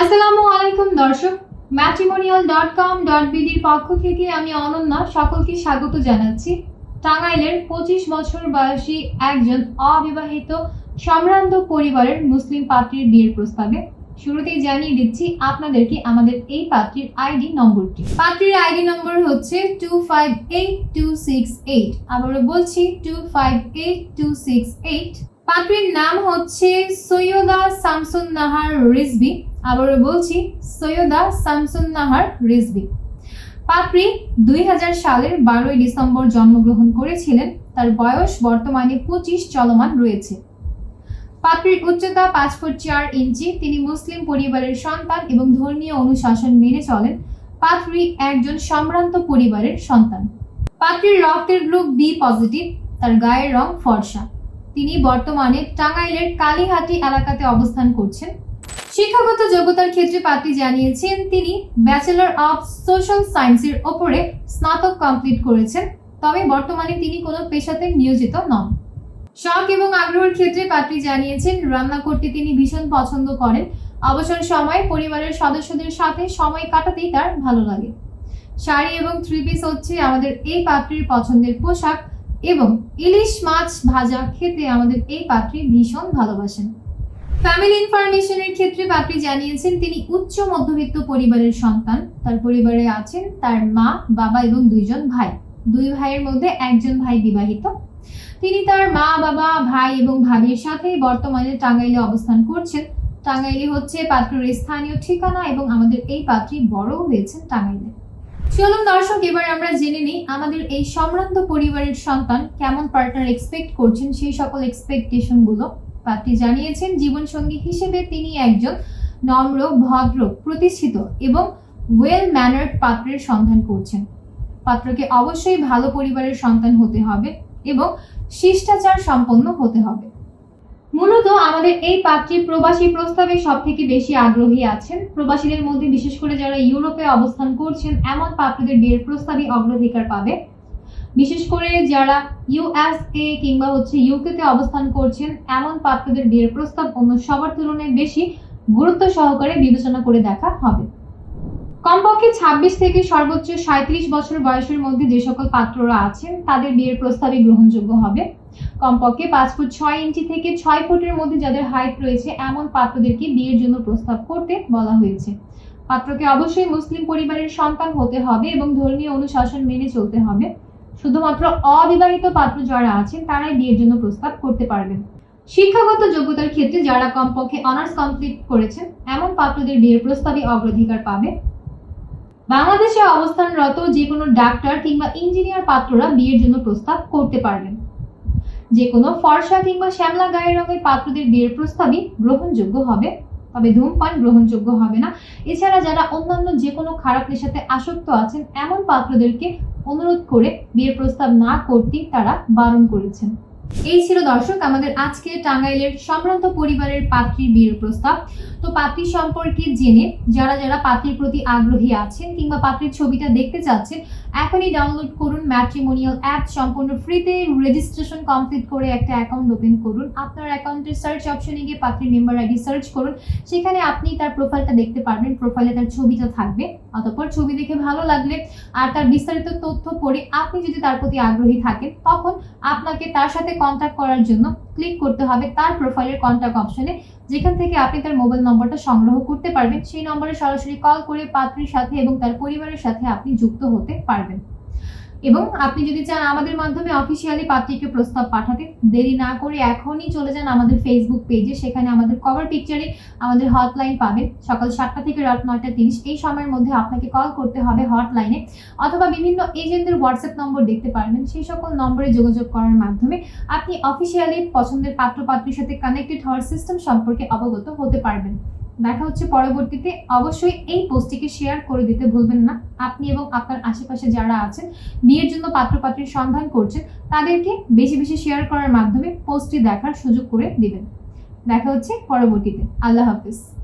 আসসালামু আলাইকুম দর্শক। ম্যাট্রিমোনিয়াল ডট কম ডট বিডির পক্ষ থেকে আমি অনন্যা সকলকে স্বাগত জানাচ্ছি। টাঙ্গাইলের পঁচিশ বছর বয়সী একজন অবিবাহিত সম্ভ্রান্ত পরিবারের মুসলিম পাত্রীর বিয়ের প্রস্তাবে। শুরুতেই জানিয়ে দিচ্ছি আপনাদেরকে আমাদের এই পাত্রীর আইডি নম্বরটি। পাত্রীর আইডি নম্বর হচ্ছে two five eight two six eight আবারও বলছি two five eight two six eight পাত্রীর নাম হচ্ছে সৈয়দা শামসুন নাহার রিজবি আবারও বলছি, সৈয়দা শামসুন নাহার রিজবি পাত্রী দুই সালের বারোই ডিসেম্বর জন্মগ্রহণ করেছিলেন, তার বয়স বর্তমানে পঁচিশ চলমান রয়েছে। পাপড়ির উচ্চতা পাঁচ ফুট চার ইঞ্চি, তিনি মুসলিম পরিবারের সন্তান এবং ধর্মীয় অনুশাসন মেনে চলেন, পাত্রী একজন সম্ভ্রান্ত পরিবারের সন্তান। পাপড়ির রক্তের গ্রুপ বি পজিটিভ, তার গায়ের রং ফর্সা। তিনি বর্তমানে টাঙ্গাইলের কালীহাটি এলাকাতে অবস্থান করছেন। শিক্ষাগত যোগ্যতার ক্ষেত্রে পাত্রী জানিয়েছেন, তিনি ব্যাচেলর অফ সোশ্যাল সায়েন্সের ওপরে স্নাতক কমপ্লিট করেছেন, তবে বর্তমানে তিনি কোনো পেশাতে নিয়োজিত নন। শখ এবং আগ্রহের ক্ষেত্রে পাত্রী জানিয়েছেন, রান্না করতে তিনি ভীষণ পছন্দ করেন। অবসর সময় পরিবারের সদস্যদের সাথে সময় কাটাতেই তার ভালো লাগে। শাড়ি এবং থ্রি পিস হচ্ছে আমাদের এই পাত্রীর পছন্দের পোশাক এবং ইলিশ মাছ ভাজা খেতে আমাদের এই পাত্রী ভীষণ ভালোবাসেন। ফ্যামিলি ইনফরমেশনের ক্ষেত্রে পাত্রী জানিয়েছেন তিনি উচ্চ মধ্যবিত্ত পরিবারের সন্তান। তার পরিবারে আছেন তার মা, বাবা এবং দুইজন ভাই। দুই ভাইয়ের মধ্যে একজন ভাই বিবাহিত। তিনি তার মা, বাবা, ভাই এবং ভাবির সাথে বর্তমানে টাঙ্গাইলে অবস্থান করছেন। টাঙ্গাইলে হচ্ছে পাত্রের স্থানীয় ঠিকানা এবং আমাদের এই পাত্রী বড় হয়েছেন টাঙ্গাইলে। চলুন দর্শক, এবার আমরা জেনে নিই আমাদের এই সম্ভ্রান্ত পরিবারের সন্তান কেমন পার্টনার এক্সপেক্ট করছেন সেই সকল এক্সপেকটেশনগুলো। পাত্রী জানিয়েছেন, জীবনসঙ্গী হিসেবে তিনি একজন নম্র, ভদ্র, প্রতিষ্ঠিত এবং ওয়েল ম্যানার্ড পাত্রের সন্ধান করছেন। পাত্রকে অবশ্যই ভালো পরিবারের সন্তান হতে হবে এবং শিষ্টাচার সম্পন্ন হতে হবে। মূলত আমাদের এই পাত্রী প্রবাসী প্রস্তাবে সব থেকে বেশি আগ্রহী আছেন। প্রবাসীদের মধ্যে বিশেষ করে যারা ইউরোপে অবস্থান করছেন, এমন পাত্রদের বিয়ের প্রস্তাবই অগ্রাধিকার পাবে। বিশেষ করে যারা ইউএসএ কিংবা হচ্ছে ইউকেতে অবস্থান করছেন, এমন পাত্রদের বিয়ের প্রস্তাব অন্য সবার তুলনায় বেশি গুরুত্ব সহকারে বিবেচনা করে দেখা হবে। কমপক্ষে ছাব্বিশ থেকে সর্বোচ্চ সাঁত্রিশ বছর বয়সের মধ্যে যে সকল পাত্ররা আছেন, তাদের বিয়ের প্রস্তাবই গ্রহণযোগ্য হবে। কমপক্ষে পাঁচ ফুট ছয় ইঞ্চি থেকে ছয় ফুটের মধ্যে যাদের হাইট রয়েছে, এমন পাত্রদেরকে বিয়ের জন্য প্রস্তাব করতে বলা হয়েছে। পাত্রকে অবশ্যই মুসলিম পরিবারের সন্তান হতে হবে এবং ধর্মীয় অনুশাসন মেনে চলতে হবে। শুধুমাত্র অবিবাহিত পাত্র যারা আছেন, তারাই বিয়ের জন্য প্রস্তাব করতে পারবেন। শিক্ষাগত যোগ্যতার ক্ষেত্রে যারা কমপক্ষে অনার্স কমপ্লিট করেছেন, এমন পাত্রদের বিয়ের প্রস্তাবই অগ্রাধিকার পাবে। বাংলাদেশে অবস্থানরত যে কোনো ডাক্তার কিংবা ইঞ্জিনিয়ার পাত্ররা বিয়ের জন্য প্রস্তাব করতে পারবেন। যে কোনো ফর্সা কিংবা শ্যামলা গায়ের রঙের পাত্রদের বিয়ের প্রস্তাবই গ্রহণযোগ্য হবে, তবে ধূমপান গ্রহণযোগ্য হবে না। এছাড়া যারা অন্যান্য যে কোনো খারাপ নেশাতে আসক্ত আছেন, এমন পাত্রদেরকে অনুরোধ করে বিয়ের প্রস্তাব না করতেই তারা বারণ করেছেন। এই ছিল দর্শক, আমাদের আজকে টাঙ্গাইলের সম্ভ্রান্ত পরিবারের পাত্রীর বিয়ের প্রস্তাব। তো পাত্রী সম্পর্কে জেনে যারা যারা পাত্রীর প্রতি আগ্রহী আছেন কিংবা পাত্রীর ছবিটা দেখতে চাচ্ছেন এখনই ডাউনলোড করুন ম্যাট্রিমোনিয়াল অ্যাপ সম্পূর্ণ ফ্রিতে রেজিস্ট্রেশন কমপ্লিট করে একটা অ্যাকাউন্ট ওপেন করুন। আপনার অ্যাকাউন্টের সার্চ অপশনে গিয়ে পাত্রীর মেম্বার আইডি সার্চ করুন। সেখানে আপনি তার প্রোফাইলটা দেখতে পারবেন প্রোফাইলে তার ছবিটা থাকবে। অতঃপর ছবি দেখে ভালো লাগলে আর তার বিস্তারিত তথ্য পড়ে আপনি যদি তার প্রতি আগ্রহী থাকেন, তখন আপনাকে তার সাথে কন্ট্যাক্ট করার জন্য ক্লিক করতে হবে তার প্রোফাইলের কন্ট্যাক্ট অপশনে যেখান থেকে আপনি তার মোবাইল নম্বরটা সংগ্রহ করতে পারবেন, সেই নম্বরে সরাসরি কল করে পাত্রীর সাথে এবং তার পরিবারের সাথে আপনি যুক্ত হতে পারবেন। এবং আপনি যদি চান আমাদের মাধ্যমে অফিসিয়ালি পাত্রীকে প্রস্তাব পাঠাতে, দেরি না করে এখনই চলে যান আমাদের ফেসবুক পেজে সেখানে আমাদের কভার পিকচারে আমাদের হটলাইন পাবেন। সকাল সাতটা থেকে রাত নয়টা তিরিশ, এই সময়ের মধ্যে আপনাকে কল করতে হবে হটলাইনে অথবা বিভিন্ন এজেন্টদের হোয়াটসঅ্যাপ নম্বর দেখতে পারবেন। সেই সকল নম্বরে যোগাযোগ করার মাধ্যমে আপনি অফিসিয়ালি পছন্দের পাত্র পাত্রীর সাথে কানেক্টেড হওয়ার সিস্টেম সম্পর্কে অবগত হতে পারবেন। দেখা হচ্ছে পরবর্তীতে। অবশ্যই এই পোস্টটিকে শেয়ার করে দিতে ভুলবেন না। আপনি এবং আপনার আশেপাশে যারা আছেন, বিয়ের জন্য পাত্রপাত্রীর সন্ধান করছেন, তাদেরকে বেশি বেশি শেয়ার করার মাধ্যমে পোস্টটি দেখার সুযোগ করে দিবেন। দেখা হচ্ছে পরবর্তীতে। আল্লাহ হাফিজ।